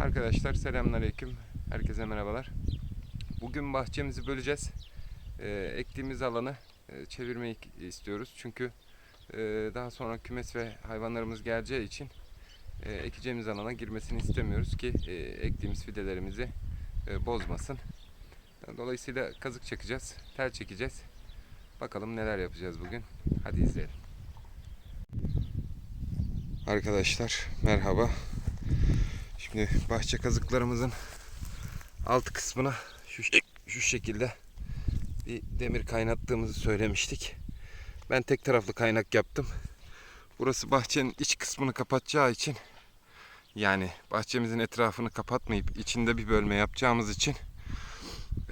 Arkadaşlar selamünaleyküm. Herkese merhabalar. Bugün bahçemizi böleceğiz. Ee, ektiğimiz alanı e, çevirmeyi istiyoruz. Çünkü e, daha sonra kümes ve hayvanlarımız geleceği için e, ekeceğimiz alana girmesini istemiyoruz ki e, ektiğimiz fidelerimizi e, bozmasın. Dolayısıyla kazık çekeceğiz, tel çekeceğiz. Bakalım neler yapacağız bugün. Hadi izleyelim. Arkadaşlar merhaba. Şimdi bahçe kazıklarımızın alt kısmına şu, şu şekilde bir demir kaynattığımızı söylemiştik. Ben tek taraflı kaynak yaptım. Burası bahçenin iç kısmını kapatacağı için yani bahçemizin etrafını kapatmayıp içinde bir bölme yapacağımız için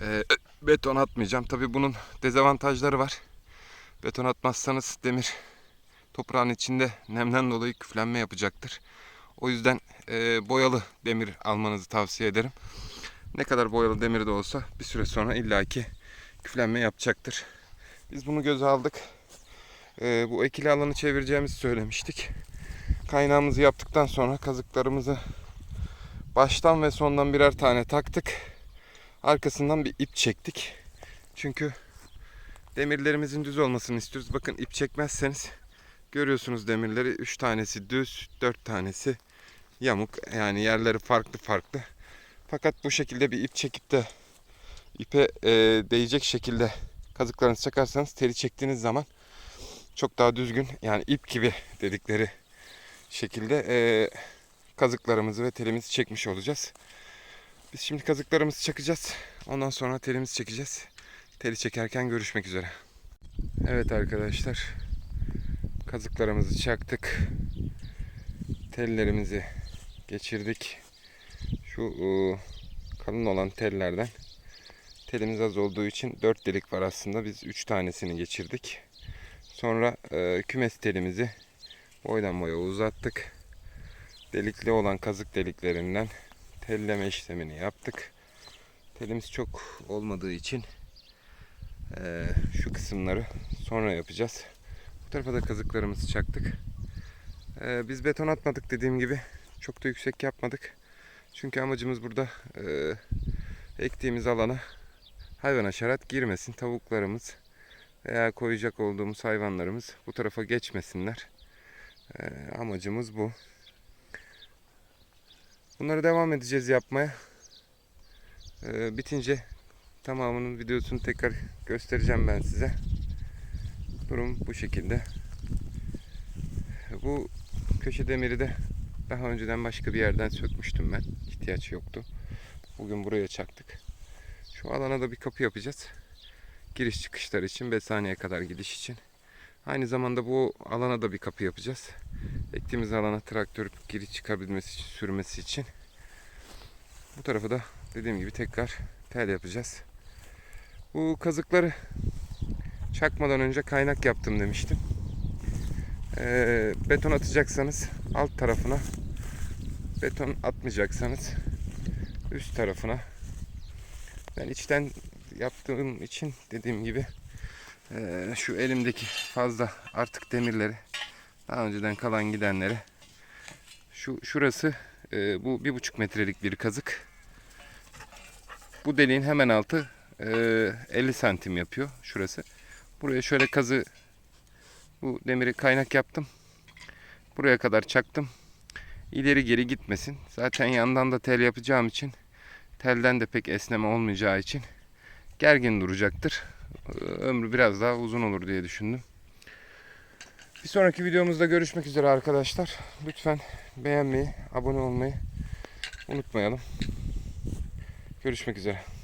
e, beton atmayacağım. Tabi bunun dezavantajları var. Beton atmazsanız demir toprağın içinde nemden dolayı küflenme yapacaktır. O yüzden e, boyalı demir almanızı tavsiye ederim. Ne kadar boyalı demir de olsa bir süre sonra illaki küflenme yapacaktır. Biz bunu göze aldık. E, bu ekili alanı çevireceğimizi söylemiştik. Kaynağımızı yaptıktan sonra kazıklarımızı baştan ve sondan birer tane taktık. Arkasından bir ip çektik. Çünkü demirlerimizin düz olmasını istiyoruz. Bakın ip çekmezseniz görüyorsunuz demirleri 3 tanesi düz, 4 tanesi yamuk. Yani yerleri farklı farklı. Fakat bu şekilde bir ip çekip de ipe e, değecek şekilde kazıklarınızı çakarsanız teli çektiğiniz zaman çok daha düzgün yani ip gibi dedikleri şekilde e, kazıklarımızı ve telimizi çekmiş olacağız. Biz şimdi kazıklarımızı çakacağız. Ondan sonra telimizi çekeceğiz. Teli çekerken görüşmek üzere. Evet arkadaşlar. Kazıklarımızı çaktık. Tellerimizi geçirdik. Şu e, kalın olan tellerden telimiz az olduğu için 4 delik var aslında. Biz 3 tanesini geçirdik. Sonra e, kümes telimizi boydan boya uzattık. Delikli olan kazık deliklerinden telleme işlemini yaptık. Telimiz çok olmadığı için e, şu kısımları sonra yapacağız. Bu tarafa da kazıklarımızı çaktık. Biz beton atmadık dediğim gibi. Çok da yüksek yapmadık. Çünkü amacımız burada e, ektiğimiz alana hayvan haşerat girmesin. Tavuklarımız veya koyacak olduğumuz hayvanlarımız bu tarafa geçmesinler. E, amacımız bu. Bunları devam edeceğiz yapmaya. E, bitince tamamının videosunu tekrar göstereceğim ben size. Durum bu şekilde. Bu köşe demiri de daha önceden başka bir yerden sökmüştüm ben. İhtiyaç yoktu. Bugün buraya çaktık. Şu alana da bir kapı yapacağız. Giriş çıkışlar için, Besaniye kadar gidiş için. Aynı zamanda bu alana da bir kapı yapacağız. Ektiğimiz alana traktör giriş çıkabilmesi için, sürmesi için. Bu tarafa da dediğim gibi tekrar tel yapacağız. Bu kazıkları çakmadan önce kaynak yaptım demiştim. Ee, beton atacaksanız alt tarafına beton atmayacaksanız üst tarafına. Ben içten yaptığım için dediğim gibi ee, şu elimdeki fazla artık demirleri daha önceden kalan gidenleri şu şurası e, bu bir buçuk metrelik bir kazık. Bu deliğin hemen altı e, 50 santim yapıyor şurası. Buraya şöyle kazı bu demiri kaynak yaptım. Buraya kadar çaktım. İleri geri gitmesin. Zaten yandan da tel yapacağım için telden de pek esneme olmayacağı için gergin duracaktır. Ömrü biraz daha uzun olur diye düşündüm. Bir sonraki videomuzda görüşmek üzere arkadaşlar. Lütfen beğenmeyi, abone olmayı unutmayalım. Görüşmek üzere.